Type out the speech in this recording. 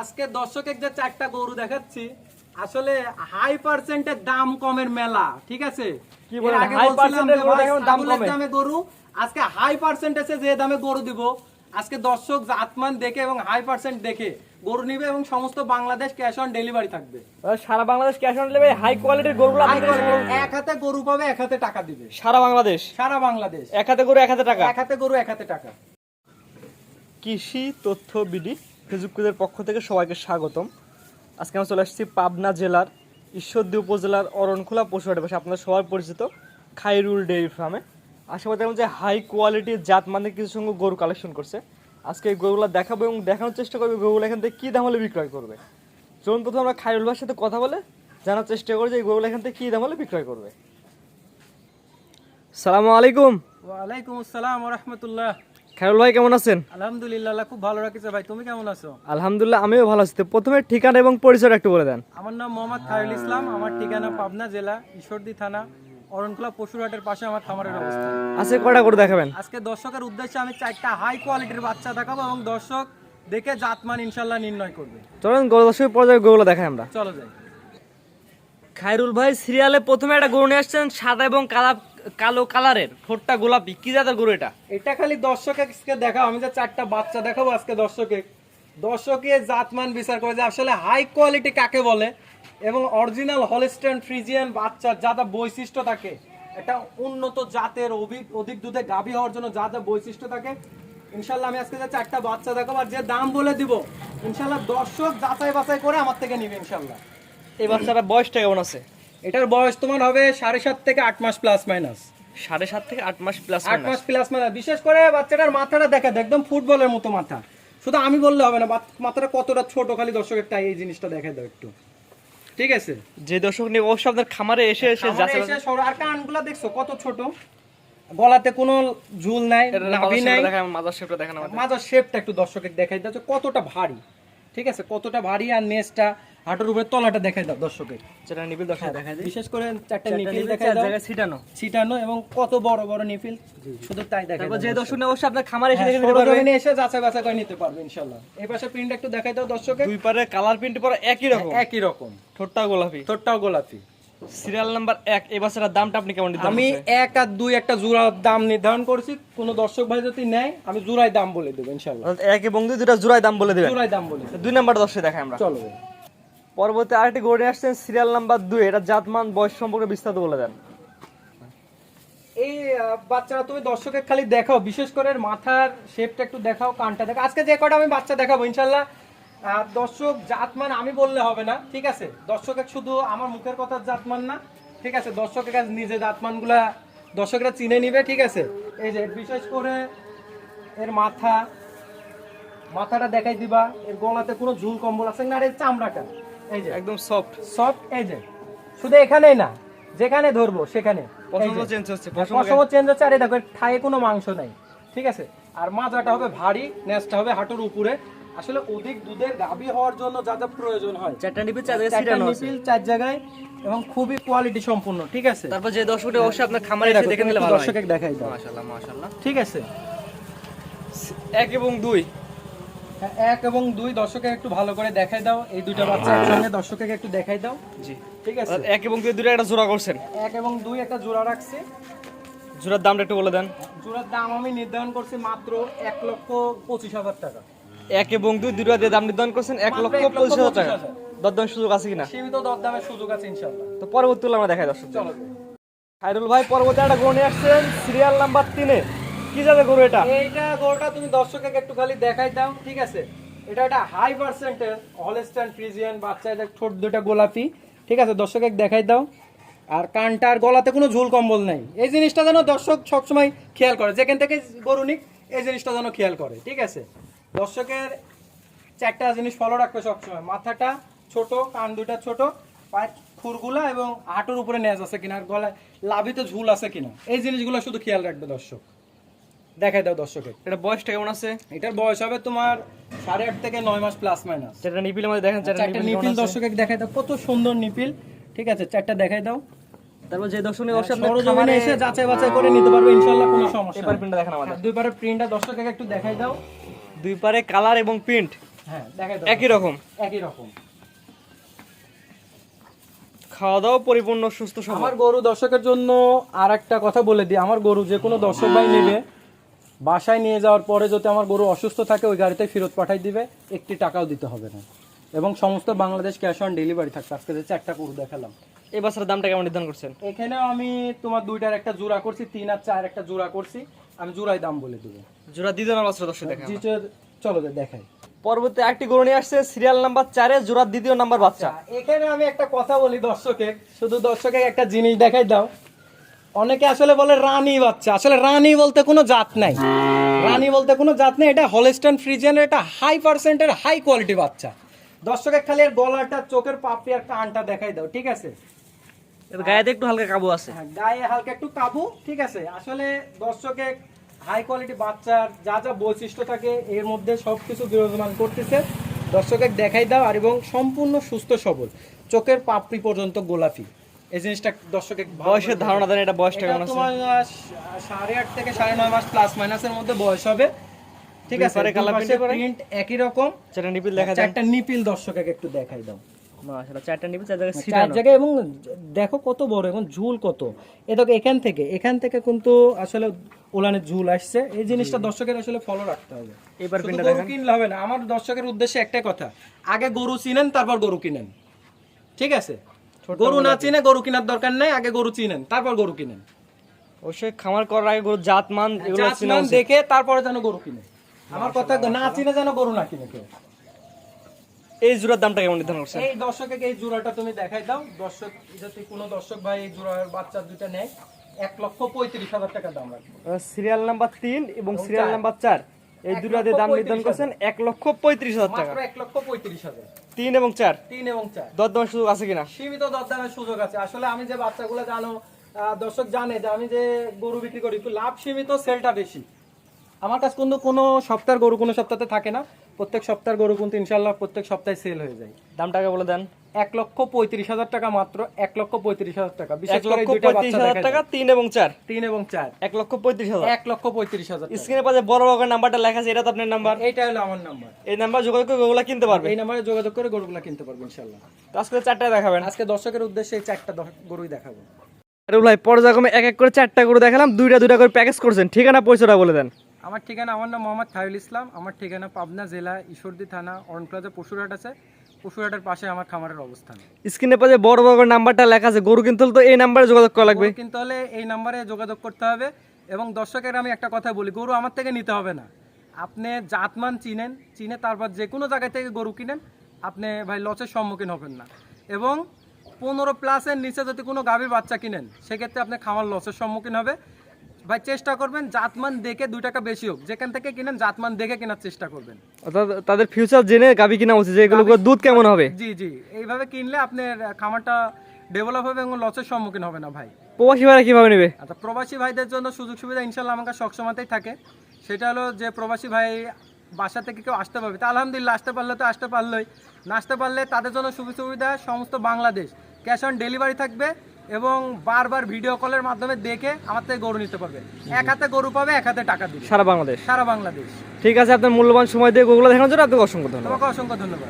আজকে দর্শকের যে চারটা গরু দেখাচ্ছি আসলে হাই পার্সেন্টের দাম কমের মেলা ঠিক আছে? কি বলেন? গরু দাম কমে। দামে গরু আজকে হাই পার্সেন্টেজে যে দামে গরু দিব আজকে দর্শক জাতমান দেখে এবং হাই পার্সেন্ট দেখে গরু নিবে এবং সমস্ত বাংলাদেশ ক্যাশ অন ডেলিভারি থাকবে। সারা Bangladesh cash on delivery high কোয়ালিটির গরুগুলো quality, এক হাতে গরু পাবে এক হাতে টাকা দিবে। সারা বাংলাদেশ? সারা বাংলাদেশ। এক হাতে গরু এক হাতে টাকা? এক হাতে গরু এক হাতে টাকা। কৃষি তথ্য বিডি ফেসবুক পেজের পক্ষ থেকে সবাইকে স্বাগতম। আজকে আমরা চলে আসছি পাবনা জেলার ঈশ্বরদী উপজেলার অরণখোলা পশুহাটের পাশে আপনার সবার পরিচিত খাইরুল ডেয়ারি ফার্মে। আশেপাশে দেখুন যে হাই কোয়ালিটির জাত মানে কিছু সঙ্গে গরু কালেকশন করছে। আজকে এই গরুগুলো দেখাবো এবং দেখানোর চেষ্টা করবে গরুগুলো এখান থেকে কী দাম হলে বিক্রয় করবে। চলুন প্রথমে আমরা খাইরুল ভাইয়ের সাথে কথা বলে জানার চেষ্টা করি যে এই গরুগুলো এখান থেকে কী দাম হলে বিক্রয় করবে। সালামু আলাইকুম। ওয়ালাইকুম আসসালাম রহমতুল্লাহ। ভাই কেমন আছেন? আলহামদুলিল্লাহ খুব ভালো রাখিছে ভাই। তুমি কেমন আছো? আলহামদুলিল্লাহ আমিও ভালো আছি। প্রথমে ঠিকানা এবং পরিচয় একটু বলে দেন। আমার নাম মোহাম্মদ খায়রুল ইসলাম আমার ঠিকানা পাবনা জেলা ঈশ্বরদী থানা অরণখোলা পশুরহাটের পাশে আমার খামারের অবস্থান। আজকে কয়টা করে দেখাবেন? আজকে দর্শকের উদ্দেশ্যে আমি চারটা হাই কোয়ালিটির বাচ্চা দেখাবো এবং দর্শক দেখে জাতমান ইনশাল্লাহ নির্ণয় করবে। চলেন গরু পর্যায়ে গরুগুলো দেখাই আমরা। চলো যাই। খাইরুল ভাই সিরিয়ালে প্রথমে একটা গরু নিয়ে আসছেন, সাদা এবং কালা, কালো কালারের। ঠোঁটটা গোলাপি। কি জাতের গরু এটা? এটা খালি দর্শককে দেখাও, আমি যে চারটা বাচ্চা দেখাবো আজকে দর্শকে দর্শকে জাতমান বিচার করে যে আসলে হাই কোয়ালিটি কাকে বলে এবং অরিজিনাল হলিস্টেন ফ্রিজিয়ান বাচ্চার যা যা বৈশিষ্ট্য থাকে, একটা উন্নত জাতের অধিক দুধে গাভী হওয়ার জন্য যা যা বৈশিষ্ট্য থাকে ইনশাল্লাহ আমি আজকে যে চারটা বাচ্চা দেখাবো আর যে দাম বলে দিব ইনশাল্লাহ দর্শক যাচাই বাছাই করে আমার থেকে নিবে ইনশাল্লাহ এই বাচ্চাটা বয়সটা কেমন আছে? এটার বয়স তোমার হবে সাড়ে সাত থেকে আট মাস প্লাস মাইনাস সাড়ে সাত থেকে আট মাস প্লাস আট মাস প্লাস মাইনাস বিশেষ করে বাচ্চাটার মাথাটা দেখা যায়, একদম ফুটবলের মতো মাথা। শুধু আমি বললে হবে না মাথাটা কতটা ছোট খালি দর্শকের তাই এই জিনিসটা দেখা দাও একটু। ঠিক আছে? যে দর্শক নিয়ে অবশ্যই আপনার খামারে এসে যাচাই এসে সর- আর কানগুলা দেখছ কত ছোট? গলাতে কোনো ঝুল নাই নাভি নাই। মাদার শেপটা দেখেন মাজার শেপটা একটু দর্শকের দেখাই দাও কতটা ভারী। ঠিক আছে? কতটা ভারী আর নেসটা হাঁটুর উপরে তলাটা দেখাই দাও দর্শকের যেটা নিবিল দর্শক দেখা যায় বিশেষ করে চারটা নিপিল নিপিল দেখাই দাও। জায়গায় ছিটানো। ছিটানো এবং কত বড় বড় নিপিল শুধু তাই দেখাই তারপর দাও যে দর্শক। নিয়ে অবশ্যই আপনার খামারে এসে হ্যাঁ, দেখে নিতে পারবে সরজমিনে এসে যাচাই বাছাই করে নিতে পারবে ইনশাল্লাহ। এই পাশে প্রিন্ট একটু দেখাই দাও দর্শকে। দুই পারে কালার প্রিন্ট পরা একই রকম। একই রকম। ঠোঁটটা গোলাপি। ঠোঁটটাও গোলাপি। সিরিয়াল নাম্বার এক এই বাচ্চাটার দামটা আপনি কেমন দিতে আমি এক আর দুই একটা জোড়ার দাম নির্ধারণ করেছি। কোন দর্শক ভাই যদি নেয় আমি জোড়ায় দাম বলে দেবো ইনশাল্লাহ। এক এবং দুই দুটা জোড়ায় দাম বলে দেবেন। জোড়ায় দাম বলে দুই নাম্বার দর্শক দেখাই আমরা। চলো। পরবর্তী আরেকটি নিয়ে আসছেন সিরিয়াল নাম্বার দুই। এটা জাতমান, বয়স সম্পর্কে বিস্তারিত বলে দেন। এই বাচ্চারা তুমি দর্শকের খালি দেখাও, বিশেষ করে মাথার শেপটা একটু দেখাও, কানটা দেখাও। আজকে যে কটা আমি বাচ্চা দেখাবো ইনশাল্লাহ দর্শক জাতমান আমি বললে হবে না, ঠিক আছে? দর্শকের শুধু আমার মুখের কথা জাতমান না, ঠিক আছে? দর্শকের কাছে নিজে জাতমানগুলা দর্শকরা চিনে নিবে, ঠিক আছে? এই যে, বিশেষ করে এর মাথা, মাথাটা দেখাই দিবা, এর গলাতে কোনো ঝুল কম্বল আছে না, আর এর চামড়াটা? এই যে। একদম সফট সফট এই যে। শুধু এখানেই না যেখানে ধরবো সেখানে। এই চেঞ্জ হচ্ছে পশম চেঞ্জ হচ্ছে আর ঠায়ে কোনো মাংস নাই ঠিক আছে? আর মাজাটা হবে ভারী নেসটা হবে হাঁটুর উপরে। আসলে অধিক দুধের গাভী হওয়ার জন্য যা যা প্রয়োজন হয়। চারটা নিপিল চার জায়গায় এবং খুবই কোয়ালিটি সম্পূর্ণ ঠিক আছে? তারপর যে দর্শকটা অবশ্যই আপনার খামারে এসে দেখে নিলে ভালো হয়। দেখাই দাও। মাশাআল্লাহ মাশাআল্লাহ। ঠিক আছে? এক এবং দুই। হ্যাঁ, এক এবং দুই দর্শকের একটু ভালো করে দেখাই দাও। এই দুইটা বাচ্চা একসঙ্গে দর্শকের একটু দেখাই দাও। জি। ঠিক আছে? এক এবং দুই দুটো একটা জোড়া করছেন। এক এবং দুই একটা জোড়া রাখছি। জোড়ার দামটা একটু বলে দেন। জোড়ার দাম আমি নির্ধারণ করছি মাত্র এক লক্ষ পঁচিশ হাজার টাকা। এক এবং দুই দুটো দিয়ে দাম নির্ধারণ করছেন এক লক্ষ পঁচিশ হাজার টাকা। পঁচিশ হাজার। দরদাম সুযোগ আছে কিনা? সীমিত দরদামের সুযোগ আছে ইনশাল্লাহ তো পরবর্তী আমরা দেখাই দর্শক চলো। খাইরুল ভাই পরবর্তী একটা নিয়ে আসছেন। সিরিয়াল নাম্বার তিনে। কি যাবে গরু এটা? এইটা গরুটা তুমি দর্শককে একটু খালি দেখাই দাও, ঠিক আছে? এটা একটা হাই পার্সেন্টের হলস্টাইন ফ্রিজিয়ান বাচ্চা এদের ঠোঁট দুটা গোলাপি, ঠিক আছে? দর্শকে দেখাই দাও। আর কানটা আর গলাতে কোনো ঝুল কম্বল নাই। এই জিনিসটা যেন দর্শক সবসময় খেয়াল করে, যেখান থেকে গরু নিক, এই জিনিসটা যেন খেয়াল করে, ঠিক আছে? দর্শকের চারটা জিনিস ফলো রাখবে সবসময়। মাথাটা ছোট, কান দুটা ছোট, পায়ের খুরগুলা এবং হাঁটুর উপরে নেজ আছে কিনা, আর গলায় লাভিতে ঝুল আছে কিনা। এই জিনিসগুলো শুধু খেয়াল রাখবে দর্শক। দেখাই দাও দর্শকের এটা বয়সটা কেমন আছে? এটার বয়স হবে তোমার সাড়ে আট থেকে নয় মাস প্লাস মাইনাস চারটা নিপিলের মধ্যে দেখেন চারটা নিপিল দর্শকের দেখাই দাও কত সুন্দর নিপিল। ঠিক আছে চারটা দেখাই দাও। তারপর যে দর্শক নিয়ে অবশ্যই আপনার সরজমিনে এসে যাচাই বাছাই করে নিতে পারবে ইনশাল্লাহ কোনো সমস্যা এবার প্রিন্টটা দেখেন আমাদের। হ্যাঁ, দুই পারে প্রিন্টটা দর্শকের একটু দেখাই দাও। দুই পারে কালার এবং প্রিন্ট হ্যাঁ দেখাই দাও। একই রকম। একই রকম। খাওয়া দাওয়া পরিপূর্ণ সুস্থ সবল। আমার গরু দর্শকের জন্য আর একটা কথা বলে দিই। আমার গরু যে কোনো দর্শক ভাই নেবে বাসায় নিয়ে যাওয়ার পরে যদি আমার গরু অসুস্থ থাকে ওই গাড়িতে ফেরত পাঠাই দিবে। একটি টাকাও দিতে হবে না। এবং সমস্ত বাংলাদেশ ক্যাশ অন ডেলিভারি থাকছে। আজকে যে চারটা গরু দেখালাম। এই বাচ্চার দামটা কেমন নির্ধারণ করছেন? এখানেও আমি তোমার দুইটার একটা জোড়া করছি তিন আর চার একটা জোড়া করছি। আমি জোড়াই দাম বলে দেবো। জোড়া দেন বাচ্চা দর্শক দেখা চলো দেখাই। পরবর্তী একটি গরু নিয়ে আসছে সিরিয়াল নাম্বার চারে জোড়া দ্বিতীয় নাম্বার বাচ্চা। এখানে আমি একটা কথা বলি দর্শকের। শুধু দর্শকের একটা জিনিস দেখাই দাও। অনেকে আসলে বলে রানী বাচ্চা। আসলে রানী বলতে কোনো জাত নাই। রানী বলতে কোনো জাত নেই এটা হলস্টাইন ফ্রিজিয়ানের এটা হাই পার্সেন্টের হাই কোয়ালিটি বাচ্চা। দর্শকের খালি এর গলাটা চোখের পাপড়ি আর কানটা দেখাই দাও ঠিক আছে? এর গায়েতে একটু হালকা কাবু আছে। হ্যাঁ, গায়ে হালকা একটু কাবু ঠিক আছে? আসলে দর্শকে হাই কোয়ালিটি বাচ্চার যা যা বৈশিষ্ট্য থাকে এর মধ্যে সব কিছু বিরাজমান করতেছে। দর্শকে দেখাই দাও আর এবং সম্পূর্ণ সুস্থ সবল চোখের পাপড়ি পর্যন্ত গোলাপি। এই জিনিসটা দর্শকে বয়সের ধারণা দেন এটা বয়সটা কেমন আছে? তোমার সাড়ে আট থেকে সাড়ে নয় মাস প্লাস মাইনাসের মধ্যে বয়স হবে। ঠিক আছে? পারে print প্রিন্ট একই রকম। চারটা নিপিল দেখা যায়। চারটা নিপিল দর্শকে একটু দেখাই দাও। মাশাআল্লাহ চারটা নিপিল চার জায়গায় চার জায়গায় এবং দেখো কত বড় এবং ঝুল কত। এ দেখো এখান থেকে এখান থেকে কিন্তু আসলে ওলানের ঝুল আসছে। এই জিনিসটা দর্শকের আসলে ফলো রাখতে হবে। এবার পিনটা গরু দেখেন। কিনলে হবে না। আমার দর্শকের উদ্দেশ্যে একটাই কথা। আগে গরু চিনেন তারপর গরু কিনেন। ঠিক আছে? গরু না চিনে গরু কেনার দরকার নাই আগে গরু চিনেন তারপর গরু কিনেন। অবশ্যই খামার করার আগে গরু জাত মান এগুলো মান দেখে তারপরে যেন গরু কিনে। আমার কথা না চিনে যেন গরু না কিনে কেউ। এই জোড়ার দামটা কেমন নির্ধারণ করছেন? এই দর্শকে এই জোড়াটা তুমি দেখাই দাও। দর্শক যদি কোনো দর্শক ভাই এই জোড়ার বাচ্চা দুইটা নেয় এক লক্ষ পঁয়ত্রিশ হাজার টাকা দাম রাখব। সিরিয়াল নাম্বার তিন এবং সিরিয়াল নাম্বার চার। এই দুটাতে দাম নির্ধারণ করছেন এক লক্ষ পঁয়ত্রিশ হাজার টাকা। এক লক্ষ পঁয়ত্রিশ হাজার। তিন এবং চার? তিন এবং চার। দরদামের সুযোগ আছে কিনা? সীমিত দরদামের সুযোগ আছে। আসলে আমি যে বাচ্চাগুলো জানো দর্শক জানে যে আমি যে গরু বিক্রি করি একটু লাভ সীমিত সেলটা বেশি। আমার কাছে কিন্তু কোনো সপ্তাহের গরু কোনো সপ্তাহে থাকে না। প্রত্যেক সপ্তাহের গরু কিন্তু ইনশাল্লাহ প্রত্যেক সপ্তাহে সেল হয়ে যায়। দামটাকে বলে দেন। এক লক্ষ পঁয়ত্রিশ হাজার টাকা মাত্র এক লক্ষ পঁয়ত্রিশ হাজার টাকা। বিশেষ করে পঁয়ত্রিশ হাজার টাকা তিন এবং চার। তিন এবং চার। এক লক্ষ পঁয়ত্রিশ হাজার। এক লক্ষ পঁয়ত্রিশ হাজার স্ক্রিনে পাশে বড় বড় নাম্বারটা লেখা আছে এটা তো আপনার নাম্বার? এইটা হলো আমার নাম্বার। এই নাম্বার যোগাযোগ করে ওগুলা কিনতে পারবে? এই নাম্বারে যোগাযোগ করে গরুগুলা কিনতে পারব ইনশাল্লাহ আজকে চারটা দেখাবেন। আজকে দর্শকের উদ্দেশ্যে এই চারটা গরুই দেখাবো। আরে ভাই পর্যায়ক্রমে এক এক করে চারটা গরু দেখালাম দুইটা দুইটা করে প্যাকেজ করছেন। ঠিকানা পয়সাটা বলে দেন। আমার ঠিকানা আমার নাম মোহাম্মদ থাইউল ইসলাম। আমার ঠিকানা পাবনা জেলা ঈশ্বরদী থানা অরণপ্লাজা পশুরহাট আছে। পশুরহাটের পাশে আমার খামারের অবস্থান। স্ক্রিনে পাশে বড় বড় নাম্বারটা লেখা আছে গরু কিনতে হলে তো এই নাম্বারে যোগাযোগ করা লাগবে। কিনতে হলে এই নাম্বারে যোগাযোগ করতে হবে এবং দর্শকের আমি একটা কথা বলি গরু আমার থেকে নিতে হবে না। আপনি জাতমান চিনেন চিনে তারপর যে কোনো জায়গা থেকে গরু কিনেন আপনি ভাই লসের সম্মুখীন হবেন না। এবং পনেরো প্লাসের নিচে যদি কোনো গাভীর বাচ্চা কিনেন সেক্ষেত্রে আপনি খামার লসের সম্মুখীন হবে। ভাই চেষ্টা করবেন জাতমান দেখে দুই টাকা বেশি হোক। যেখান থেকে কিনেন জাতমান দেখে কেনার চেষ্টা করবেন। অর্থাৎ তাদের ফিউচার জেনে গাবি কিনা উচিত যে এগুলো দুধ কেমন হবে? জি জি। এইভাবে কিনলে আপনার খামারটা ডেভেলপ হবে এবং লসের সম্মুখীন হবে না ভাই। প্রবাসী ভাইরা কীভাবে নেবে? আচ্ছা প্রবাসী ভাইদের জন্য সুযোগ সুবিধা ইনশাল্লাহ আমার কাছে সবসময়তেই থাকে। সেটা হলো যে প্রবাসী ভাই বাসা থেকে কেউ আসতে পারবে। তা আলহামদুলিল্লাহ আসতে পারলে তো আসতে পারলোই। না আসতে পারলে তাদের জন্য সুযোগ সুবিধা সমস্ত বাংলাদেশ। ক্যাশ অন ডেলিভারি থাকবে। এবং বারবার ভিডিও কলের মাধ্যমে দেখে আমার থেকে গরু নিতে পারবে। এক হাতে গরু পাবে এক হাতে টাকা দিবে। সারা বাংলাদেশ। সারা বাংলাদেশ। ঠিক আছে আপনার মূল্যবান সময় দিয়ে গরুগুলো দেখানোর জন্য আপনাকে অসংখ্য ধন্যবাদ। তোমাকে অসংখ্য ধন্যবাদ।